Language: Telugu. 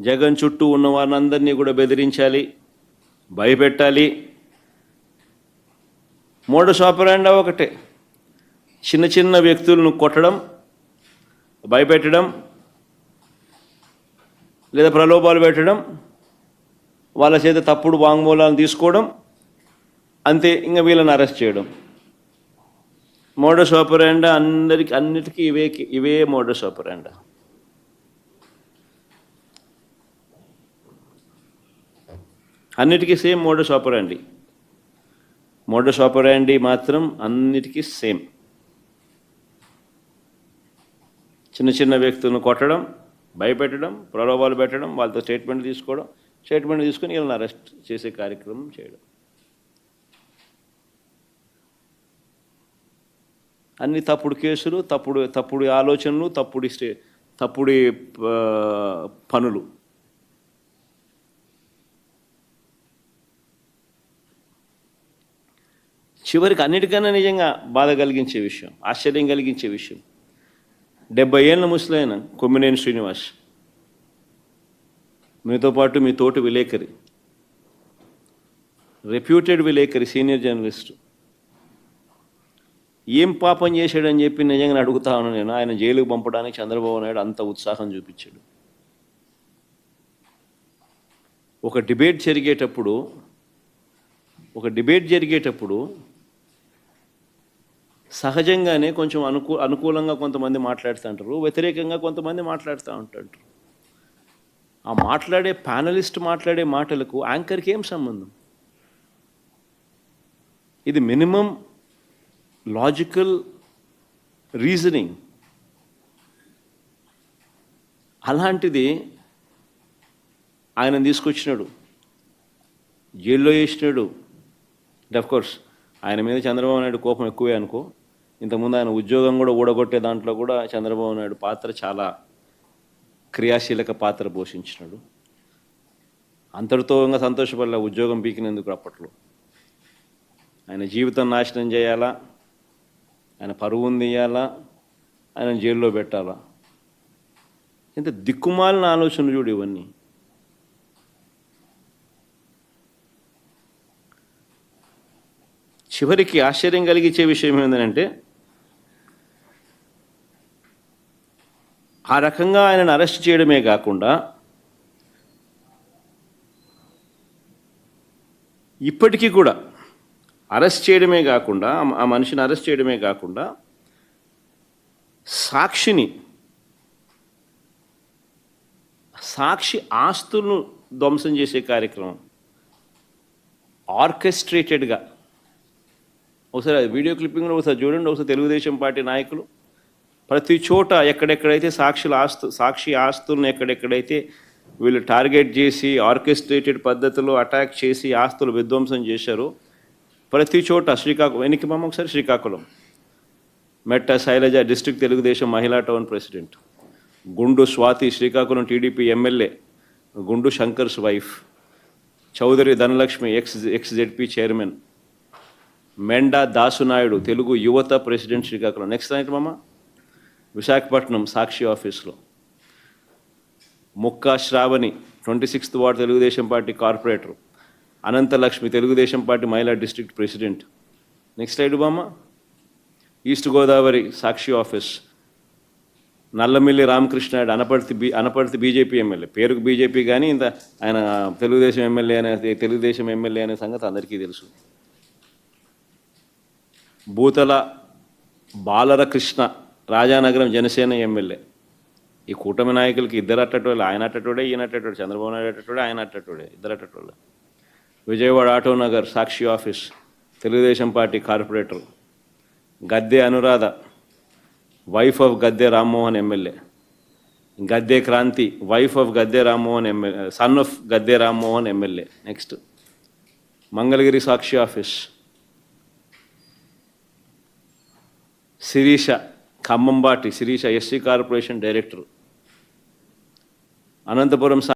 జగన్ చుట్టూ ఉన్న వారిని కూడా బెదిరించాలి భయపెట్టాలి. మోడస్ ఆపరాండా ఒకటే. చిన్న చిన్న వ్యక్తులను కొట్టడం భయపెట్టడం లేదా ప్రలోభాలు పెట్టడం వాళ్ళ చేత తప్పుడు వాంగ్మూలాలను తీసుకోవడం అంతే ఇంకా వీళ్ళని అరెస్ట్ చేయడం. మోడస్ ఆపరాండా అందరికి అన్నిటికీ ఇవే ఇవే మోడస్ ఆపరాండా. అన్నిటికీ same modus operandi modus operandi మాత్రం అన్నిటికీ సేమ్. చిన్న చిన్న వ్యక్తులను కొట్టడం భయపెట్టడం ప్రలోభాలు పెట్టడం వాళ్ళతో స్టేట్మెంట్ తీసుకోవడం స్టేట్మెంట్ తీసుకుని వీళ్ళని అరెస్ట్ చేసే కార్యక్రమం చేయడం. అన్ని తప్పుడు కేసులు తప్పుడు తప్పుడు ఆలోచనలు తప్పుడు స్టే తప్పుడు పనులు. చివరికి అన్నిటికన్నా నిజంగా బాధ కలిగించే విషయం ఆశ్చర్యం కలిగించే విషయం. డెబ్బై ఏళ్ళ ముసలైన కొమ్మినేని శ్రీనివాస్. మీతో పాటు మీ తోటి విలేకరి రెప్యూటెడ్ విలేకరి సీనియర్ జర్నలిస్ట్ ఏం పాపం చేశాడని చెప్పి నిజంగా అడుగుతా ఉన్నాను నేను. ఆయన జైలుకు పంపడానికి చంద్రబాబు నాయుడు అంత ఉత్సాహం చూపించాడు. ఒక డిబేట్ జరిగేటప్పుడు ఒక డిబేట్ జరిగేటప్పుడు సహజంగానే కొంచెం అనుకూ అనుకూలంగా కొంతమంది మాట్లాడుతూ ఉంటారు వ్యతిరేకంగా కొంతమంది మాట్లాడుతూ ఉంటారు. ఆ మాట్లాడే ప్యానలిస్ట్ మాట్లాడే మాటలకు యాంకర్కి ఏం సంబంధం? ఇది మినిమం లాజికల్ రీజనింగ్. అలాంటిది ఆయన తీసుకొచ్చినాడు. జైల్లో వేసినాడు అఫ్ కోర్స్ ఆయన మీద చంద్రబాబు నాయుడు కోపం ఎక్కువే అనుకో. ఇంతకుముందు ఆయన ఉద్యోగం కూడా ఊడగొట్టే దాంట్లో కూడా చంద్రబాబు నాయుడు పాత్ర చాలా క్రియాశీలక పాత్ర పోషించినాడు. అంతటితో సంతోషపడలే ఉద్యోగం పీకినందుకు అప్పట్లో. ఆయన జీవితం నాశనం చేయాలా? ఆయన పరువుని తీయాలా ఆయన జైల్లో పెట్టాలా? ఇంత దిక్కుమాలిన ఆలోచనలు చూడు ఇవన్నీ. చివరికి ఆశ్చర్యం కలిగించే విషయం ఏంటంటే ఆ రకంగా ఆయనను అరెస్ట్ చేయడమే కాకుండా ఇప్పటికీ కూడా అరెస్ట్ చేయడమే కాకుండా ఆ- మనిషిని అరెస్ట్ చేయడమే కాకుండా సాక్షిని సాక్షి ఆస్తులను ధ్వంసం చేసే కార్యక్రమం ఆర్కెస్ట్రేటెడ్గా ఒకసారి వీడియో క్లిప్పింగ్లో ఒకసారి చూడండి ఒకసారి తెలుగుదేశం పార్టీ నాయకులు. ప్రతి చోట ఎక్కడెక్కడైతే సాక్షుల ఆస్తు సాక్షి ఆస్తులను ఎక్కడెక్కడైతే వీళ్ళు టార్గెట్ చేసి ఆర్కెస్ట్రేటెడ్ పద్ధతిలో అటాక్ చేసి ఆస్తులు విధ్వంసం చేశారు ప్రతి చోట శ్రీకాకుళం వెనక్కి మమ్మ ఒకసారి శ్రీకాకుళం. మెట్ట శైలజ డిస్ట్రిక్ట్ తెలుగుదేశం మహిళా టౌన్ ప్రెసిడెంట్. గుండు Swathi Srikakulam TDP MLA. Gundu Shankar's wife. Chowdary Dhanalakshmi ex ex ZP chairman. Menda Dasunaidu Telugu Yuvatha president Srikakulam. Next కార్యక్రమమ్మ Visakhapatnam Sakshi ఆఫీస్లో. Mukka Sravani twenty sixth ward Telugudesam party corporator. Ananthalakshmi Telugudesam party మహిళా డిస్ట్రిక్ట్ ప్రెసిడెంట్. నెక్స్ట్ స్లైడ్ బామ్మ east Godavari Sakshi office. Nallamilli Ramakrishnayudu Anaparthi B Anaparthi BJP MLA. పేరుకు బీజేపీ కానీ ఇంత ఆయన తెలుగుదేశం ఎమ్మెల్యే అనే తెలుగుదేశం ఎమ్మెల్యే అనే సంగతి అందరికీ తెలుసు. భూతల బాలరకృష్ణ రాజానగరం జనసేన ఎమ్మెల్యే. ఈ కూటమి నాయకులకి ఇద్దరు అట్టటోళ్ళు ఆయన అట్టటోడే ఈయన అట్టటోడు చంద్రబాబు నాయుడు అట్టటోడే ఆయన అట్టటోడే ఇద్దరు అట్టటోళ్ళు. Vijayawada auto Nagar Sakshi office Telugu Desam party corporator Gadde Anuradha wife of Gadde Rammohan MLA. Gadde Kranthi wife of Gadde Rammohan MLA son of Gadde Rammohan MLA. Next. Mangalagiri Sakshi office. Sirisha Khammambati Sirisha SC corporation director. Anantapuram